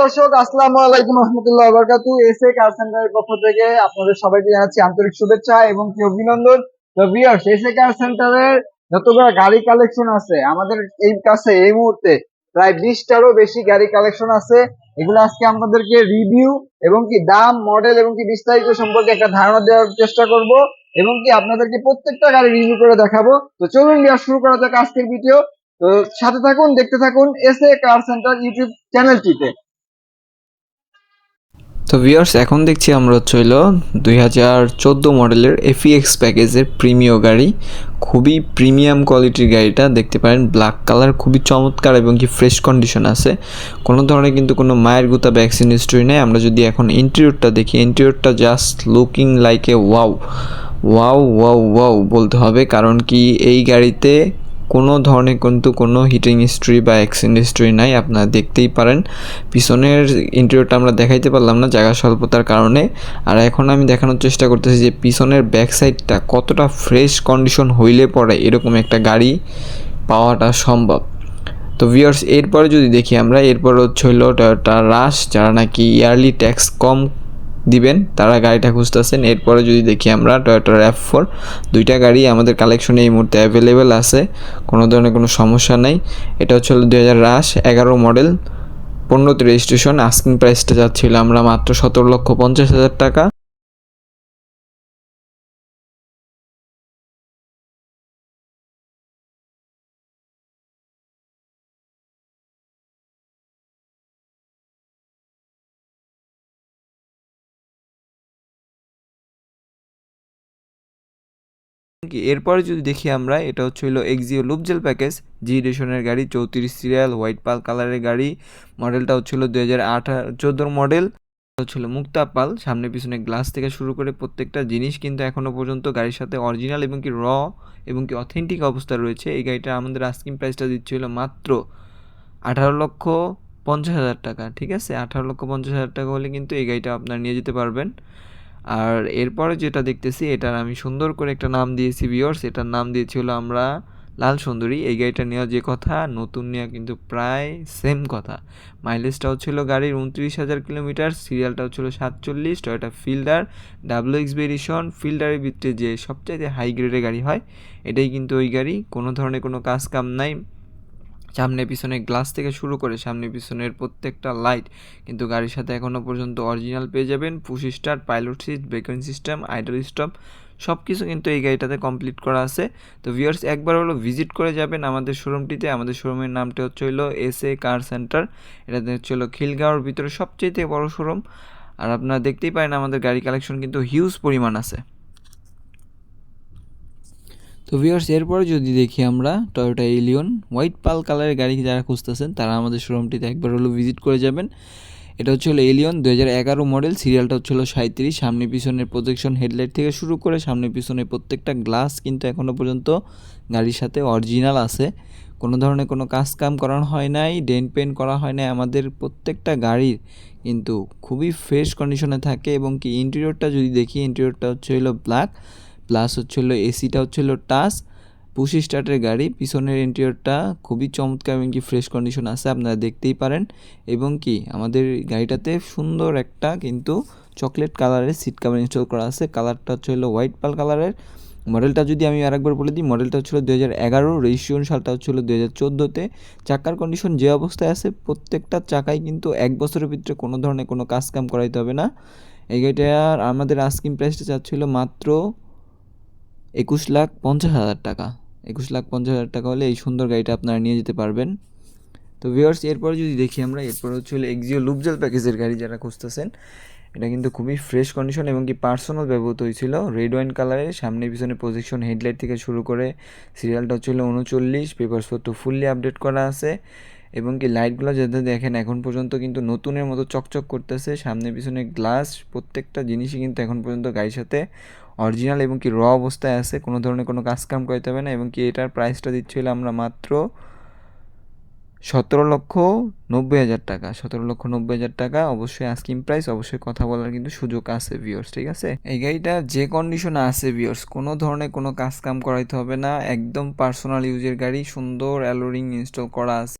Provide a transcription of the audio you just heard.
দর্শক, আসসালামু আলাইকুম রহমতুল্লাহ বরকাতু। এসএ কার সেন্টারের পক্ষ থেকে আপনাদের সবাইকে জানাচ্ছি আন্তরিক শুভেচ্ছা এবং কি অভিনন্দন। তো ভিউয়ার্স যতগুলো গাড়ি কালেকশন আছে, আমাদের এই কাছে এই মুহূর্তে প্রায় বিশটারও বেশি গাড়ি কালেকশন আছে। এগুলো আজকে আপনাদেরকে রিভিউ এবং কি দাম মডেল এবং কি বিস্তারিত সম্পর্কে একটা ধারণা দেওয়ার চেষ্টা করব এবং কি আপনাদেরকে প্রত্যেকটা গাড়ি রিভিউ করে দেখাবো। তো চলুন শুরু করা যাক আজকের ভিডিও তো সাথে থাকুন, দেখতে থাকুন S A car centre YouTube চ্যানেলটিতে। তো ভিউয়ার্স এখন দেখছি আমরা হচ্ছে হইল দুই হাজার চোদ্দ মডেলের এফিএক্স প্যাকেজের প্রিমিয় গাড়ি। খুবই প্রিমিয়াম কোয়ালিটির গাড়িটা, দেখতে পারেন ব্ল্যাক কালার খুবই চমৎকার এবং কি ফ্রেশ কন্ডিশন আছে। কোনো ধরনের কিন্তু কোনো মায়ের গুতা ভ্যাকসিন হিস্ট্রি নেই। আমরা যদি এখন ইন্টেরিয়রটা দেখি ইন্টেরিয়রটা just looking like a wow wow wow wow বলতে হবে। কারণ কি এই গাড়িতে কোনো ধরনের কিন্তু কোনো হিটিং হিস্ট্রি বা অ্যাক্সিডেন্ট হিস্ট্রি নাই, আপনারা দেখতেই পারেন। পিছনের ইন্টেরিয়রটা আমরা দেখাইতে পারলাম না জায়গা স্বল্পতার কারণে। আর এখন আমি দেখানোর চেষ্টা করতেছি যে পিছনের ব্যাক সাইডটা কতটা ফ্রেশ কন্ডিশন হইলে পরে এরকম একটা গাড়ি পাওয়াটা সম্ভব। তো ভিউয়ার্স এরপরে যদি দেখি আমরা, এরপর হচ্ছে হইল টয়োটা রাশ যারা নাকি ইয়ারলি ট্যাক্স কম দিবেন, তারা গাড়িটা খুঁজতেছেন। এরপরে যদি দেখি আমরা টয়োটা অ্যাপ ফোর দুইটা গাড়ি আমাদের কালেকশনে এই মুহূর্তে অ্যাভেলেবেল আছে, কোনো ধরনের কোনো সমস্যা নেই। এটা হচ্ছে দুই হাজার রাশ এগারো মডেল পণ্যতে রেজিস্ট্রেশন আস্কিং প্রাইসটা যাচ্ছিল আমরা মাত্র সতেরো লক্ষ পঞ্চাশ হাজার টাকা। এরপরে যদি দেখি আমরা, এটা হচ্ছে হলো এক্সিও লুপজেল প্যাকেজ জি রেশনের গাড়ি, চৌত্রিশ সিরিয়াল হোয়াইট পাল কালারের গাড়ি। মডেলটা হচ্ছিল দুই হাজার আঠারো মডেল হচ্ছিল মুক্তা পাল, সামনে পিছনে গ্লাস থেকে শুরু করে প্রত্যেকটা জিনিস কিন্তু এখনও পর্যন্ত গাড়ির সাথে অরিজিনাল এবং কি র এবং কি অথেন্টিক অবস্থা রয়েছে। এই গাড়িটা আমাদের আস্কিং প্রাইসটা দিচ্ছিল মাত্র আঠারো লক্ষ পঞ্চাশ হাজার টাকা, ঠিক আছে? আঠারো লক্ষ পঞ্চাশ হাজার টাকা হলে কিন্তু এই গাড়িটা আপনার নিয়ে যেতে পারবেন। আর এরপরে যেটা দেখতেছি, এটার আমি সুন্দর করে একটা নাম দিয়েছি বিয়র্স এটার নাম দিয়েছি হলো আমরা লাল সুন্দরী। এই গাড়িটা নেওয়া যে কথা, নতুন নেওয়া কিন্তু প্রায় সেম কথা। মাইলেজটাও ছিল গাড়ির উনত্রিশ হাজার কিলোমিটার সিরিয়ালটাও ছিল সাতচল্লিশ টয়োটা ফিল্ডার ডাব্লু এক্স ফিল্ডারের ভিতরে যে সবচাইতে হাই গ্রেডের গাড়ি হয়, এটাই কিন্তু ওই গাড়ি। কোনো ধরনের কোনো কাজ কাম নাই। সামনে পিছনে গ্লাস থেকে শুরু করে সামনে পিছনের প্রত্যেকটা লাইট কিন্তু গাড়ির সাথে এখনও পর্যন্ত অরিজিনাল পেয়ে যাবেন push start pilot seat braking system idle stop সব কিছু কিন্তু এই গাড়িটাতে কমপ্লিট করা আছে। তো ভিউয়ার্স একবার হলো ভিজিট করে যাবেন আমাদের শোরুমটিতে আমাদের শোরুমের নামটা হচ্ছে হলো এস এ কার সেন্টার এটাতে হচ্ছে হলো খিলগাঁওর ভিতরে সবচেয়ে বড় শোরুম আর আপনারা দেখতেই পারেন আমাদের গাড়ি কালেকশন কিন্তু হিউজ পরিমাণ আছে। তো ভিউয়ার্স এরপরে যদি দেখি আমরা টয়োটা এলিয়ন হোয়াইট পাল কালারের গাড়ি যারা খুঁজতেছেন, তারা আমাদের শোরুমটিতে একবার হলো ভিজিট করে যাবেন। এটা হচ্ছে হলো এলিয়ন দু হাজার এগারো মডেল সিরিয়ালটা হচ্ছে হলো সাঁত্রিশ সামনে পিছনের প্রজেকশন হেডলাইট থেকে শুরু করে সামনে পিছনে প্রত্যেকটা গ্লাস কিন্তু এখনও পর্যন্ত গাড়ির সাথে অরিজিনাল আছে। কোনো ধরনের কোনো কাজ কাম করানো হয় নাই ডেন পেন করা হয় নাই, আমাদের প্রত্যেকটা গাড়ির কিন্তু খুবই ফ্রেশ কন্ডিশনে থাকে এবং কি ইন্টেরিয়রটা যদি দেখি ইন্টেরিয়রটা হচ্ছে হলো ব্ল্যাক প্লাস হচ্ছে হলো এসিটা হচ্ছে হলো টাচ পুশ স্টার্টের গাড়ি, পিছনের ইন্টেরিয়রটা খুবই চমৎকার এবং কি ফ্রেশ কন্ডিশন আছে, আপনারা দেখতেই পারেন। এবং কি আমাদের গাড়িটাতে সুন্দর একটা কিন্তু চকলেট কালারের সিট কাভার ইনস্টল করা আছে। কালারটা হচ্ছে হলো হোয়াইট পাল কালারের মডেলটা যদি আমি আরেকবার বলে দিই মডেলটা হচ্ছিল দু হাজার এগারো রেজিস্ট্রেশন সালটা হচ্ছিল দু হাজার চোদ্দোতে। চাকার কন্ডিশন যে অবস্থায় আছে, প্রত্যেকটা চাকাই কিন্তু এক বছরের ভিতরে কোনো ধরনের কোনো কাজ কাম করাইতে হবে না। এই গাড়িটার আমাদের আস্কিং প্রাইসটা চাচ্ছিল মাত্র একুশ লাখ পঞ্চাশ হাজার টাকা। একুশ লাখ পঞ্চাশ হাজার টাকা হলে এই সুন্দর গাড়িটা আপনারা নিয়ে যেতে পারবেন। তো ভিওর্স এরপরে যদি দেখি আমরা, এরপর হচ্ছে হলো এক্সিও লুপজেল প্যাকেজের গাড়ি যারা খুঁজতেছেন, এটা কিন্তু খুবই ফ্রেশ কন্ডিশন এবং কি পার্সোনাল ব্যবহৃত হয়েছিল। রেড ওয়াইন কালারের সামনে পিছনে পজিশন হেডলাইট থেকে শুরু করে সিরিয়ালটা হচ্ছিল উনচল্লিশ পেপারসপত্র ফুললি আপডেট করা আছে এবং কি লাইটগুলো যাতে দেখেন, এখন পর্যন্ত কিন্তু নতুনের মতো চকচক করতেছে। সামনে পিছনে গ্লাস প্রত্যেকটা জিনিসই কিন্তু এখন পর্যন্ত গাড়ির সাথে অরিজিনাল এবং কি র অবস্থায় আছে, কোনো ধরনের কোনো কাজ কাম করতে হবে না এবং কি এটার প্রাইসটা দিচ্ছিল আমরা মাত্র সতেরো লক্ষ নব্বই হাজার টাকা। সতেরো লক্ষ নব্বই হাজার টাকা, অবশ্যই আস্কিং প্রাইস অবশ্যই কথা বলার কিন্তু সুযোগ আছে ভিওর্স ঠিক আছে? এই গাড়িটা যে কন্ডিশনে আছে ভিওর্স কোনো ধরনের কোনো কাজ কাম করাইতে হবে না, একদম পার্সোনাল ইউজের গাড়ি, সুন্দর অ্যালোরিং ইনস্টল করা আছে।